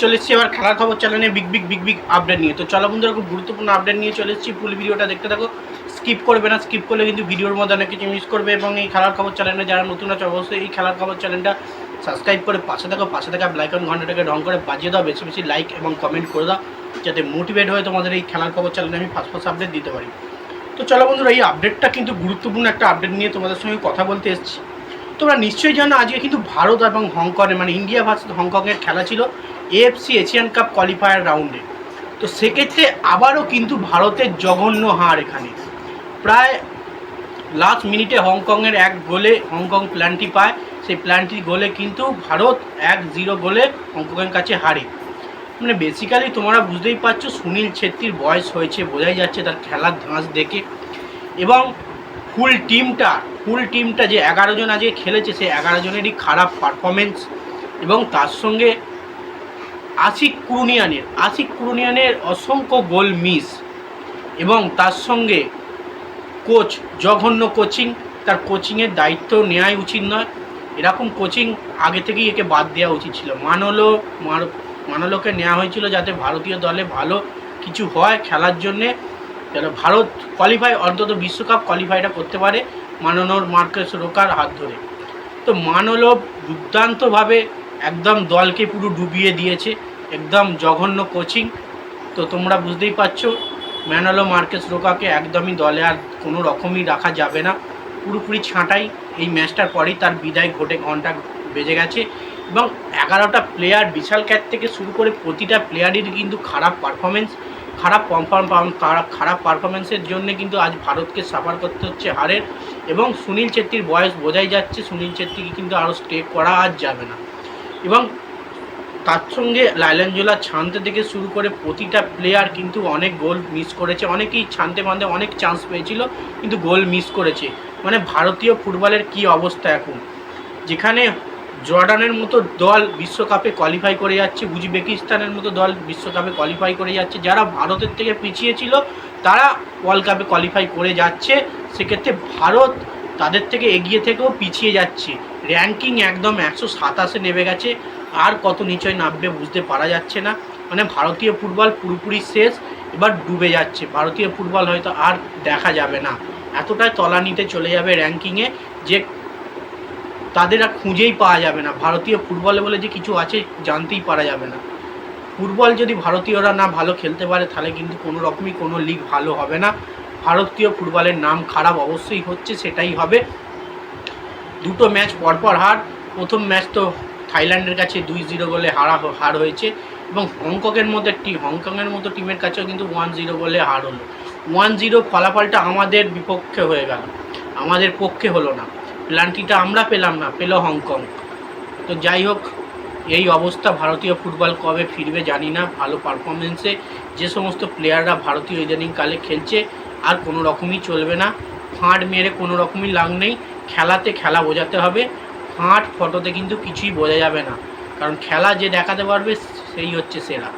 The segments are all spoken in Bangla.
চলে এসেছি এবার খেলার খবর চ্যানেলে big big big big update নিয়ে। তো চলো বন্ধুরা, খুব গুরুত্বপূর্ণ আপডেট নিয়ে চলে এসেছি। ফুল ভিডিওটা দেখতে থাকো। স্কিপ করবে না স্কিপ করলে কিন্তু ভিডিওর মধ্যে অনেক কিছু মিস করবে এবং এই খেলার খবর চ্যানেলে যারা নতুন আছে, অবশ্যই এই খেলার খবর চ্যানেলটা সাবস্ক্রাইব করে পাশে থাকো। পাশে থাকা ব্লাইকন ঘন্টাটাকে রং করে বাজিয়ে দাও। বেশি বেশি লাইক এবং কমেন্ট করে দাও, যাতে মোটিভেট হয়ে তোমাদের এই খেলার খবর চ্যানেলে আমি ফার্স্ট ফার্স্ট আপডেট দিতে পারি। তো চলো বন্ধুরা, এই আপডেটটা কিন্তু গুরুত্বপূর্ণ একটা আপডেট নিয়ে তোমাদের সঙ্গে কথা বলতে এসেছি। তোমরা নিশ্চয়ই জানো, আজকে কিন্তু ভারত এবং হংকংয়ে মানে ইন্ডিয়া ভার্সেস হংকংয়ের খেলা ছিল এএফসি এশিয়ান কাপ কোয়ালিফায়ার রাউন্ডে তো সেক্ষেত্রে আবারও কিন্তু ভারতের জঘন্য হার এখানে। প্রায় লাস্ট মিনিটে হংকংয়ের এক গোলে হংকং প্ল্যানটি পায়। সেই প্ল্যানটি গোলে কিন্তু ভারত এক জিরো গোলে হংকংয়ের কাছে হারে। মানে বেসিক্যালি তোমরা বুঝতেই পারছ, সুনীল ছেত্রীর বয়স হয়েছে, বোঝাই যাচ্ছে তার খেলার ধাঁচ দেখে। এবং ফুল টিমটা ফুল টিমটা যে এগারো জন আজকে খেলেছে, সেই এগারো জনেরই খারাপ পারফরমেন্স এবং তার সঙ্গে আশিক কুরুনিয়ানের আশিক কুরুনিয়ানের অসংখ্য গোল মিস এবং তার সঙ্গে কোচ জঘন্য কোচিং তার কোচিংয়ের দায়িত্ব নেওয়াই উচিত নয়। এরকম কোচিং আগে থেকেই একে বাদ দেওয়া উচিত ছিল। মানলো মানলোকে নেওয়া হয়েছিল যাতে ভারতীয় দলে ভালো কিছু হয় খেলার জন্যে। যেন ভারত কোয়ালিফাই অন্তত বিশ্বকাপ কোয়ালিফাইটা করতে পারে মাননোর মার্কেস রোকার হাত ধরে। তো মানলো দুর্দান্তভাবে একদম দলকে পুরো ডুবিয়ে দিয়েছে, একদম জঘন্য কোচিং তো তোমরা বুঝতেই পারছ ম্যানালো মার্কেস রোকাকে একদমই দলে আর কোনো রকমই রাখা যাবে না। পুরোপুরি ছাঁটাই এই ম্যাচটার পরেই তার বিদায় ঘটে ঘণ্টা বেজে গেছে এবং এগারোটা প্লেয়ার বিশাল ক্যাট থেকে শুরু করে প্রতিটা প্লেয়ারেরই কিন্তু খারাপ পারফরমেন্স খারাপ খারাপ পারফরমেন্সের জন্য কিন্তু আজ ভারতকে সাফার করতে হচ্ছে হারের এবং সুনীল ছেত্রীর বয়স বোঝাই যাচ্ছে সুনীল ছেত্রীকে কিন্তু আরও স্টে করা আর যাবে না। এবং তার সঙ্গে লাইলাঞ্জোলা ছানতে থেকে শুরু করে প্রতিটা প্লেয়ার কিন্তু অনেক গোল মিস করেছে। অনেকেই ছানতে মানতে অনেক চান্স পেয়েছিল, কিন্তু গোল মিস করেছে। মানে ভারতীয় ফুটবলের কি অবস্থা এখন? যেখানে জর্ডানের মতো দল বিশ্বকাপে কোয়ালিফাই করে যাচ্ছে, উজবেকিস্তানের মতো দল বিশ্বকাপে কোয়ালিফাই করে যাচ্ছে, যারা ভারতের থেকে পিছিয়ে ছিল, তারা ওয়ার্ল্ড কাপে কোয়ালিফাই করে যাচ্ছে। সেক্ষেত্রে ভারত তাদের থেকে এগিয়ে থেকেও পিছিয়ে যাচ্ছে। র্যাঙ্কিং একদম একশো সাতাশে নেমে গেছে, আর কত নিচয় নামবে বুঝতে পারা যাচ্ছে না। মানে ভারতীয় ফুটবল পুরোপুরি শেষ, এবার ডুবে যাচ্ছে। ভারতীয় ফুটবল হয়তো আর দেখা যাবে না। এতটাই তলানিতে চলে যাবে র্যাঙ্কিংয়ে যে তাদের আর খুঁজেই পাওয়া যাবে না। ভারতীয় ফুটবলে বলে যে কিছু আছে জানতেই পারা যাবে না। ফুটবল যদি ভারতীয়রা না ভালো খেলতে পারে, তাহলে কিন্তু কোনো রকমই কোনো লিগ ভালো হবে না। ভারতীয় ফুটবলের নাম খারাপ অবশ্যই হচ্ছে, সেটাই হবে। দুটো ম্যাচ পরপর হার। প্রথম ম্যাচ তো থাইল্যান্ডের কাছে দুই জিরো গোলে হারা হার হয়েছে এবং হংকংয়ের মধ্যে টিম হংকংয়ের মতো টিমের কাছেও কিন্তু ওয়ান জিরো গোলে হার হলো। ওয়ান জিরো ফলাফলটা আমাদের বিপক্ষে হয়ে গেল। আমাদের পক্ষে হলো না। প্লান্টিটা আমরা পেলাম না, পেল হংকং। তো যাই হোক, এই অবস্থা, ভারতীয় ফুটবল কবে ফিরবে জানি না, ভালো পারফরমেন্সে যে সমস্ত প্লেয়াররা ভারতীয় ইদানিং কালে খেলছে, আর কোনো রকমই চলবে না। ফাঁট মেরে কোনো রকমই লাগ নেই, খেলাতে খেলা বোঝাতে হবে ফাঁট ফটোতে কিন্তু কিছুই বোঝা যাবে না, কারণ খেলা যে দেখাতে পারবে, সেই হচ্ছে সেরা।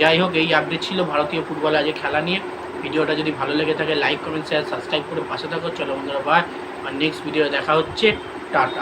যাই হোক, এই আপডেট ছিল ভারতীয় ফুটবলে আজকে খেলা নিয়ে। ভিডিওটা যদি ভালো লেগে থাকে লাইক কমেন্ট শেয়ার সাবস্ক্রাইব করে পাশে থাকো। চলো বন্ধুরা বাই আর নেক্সট ভিডিও দেখা হচ্ছে টাটা।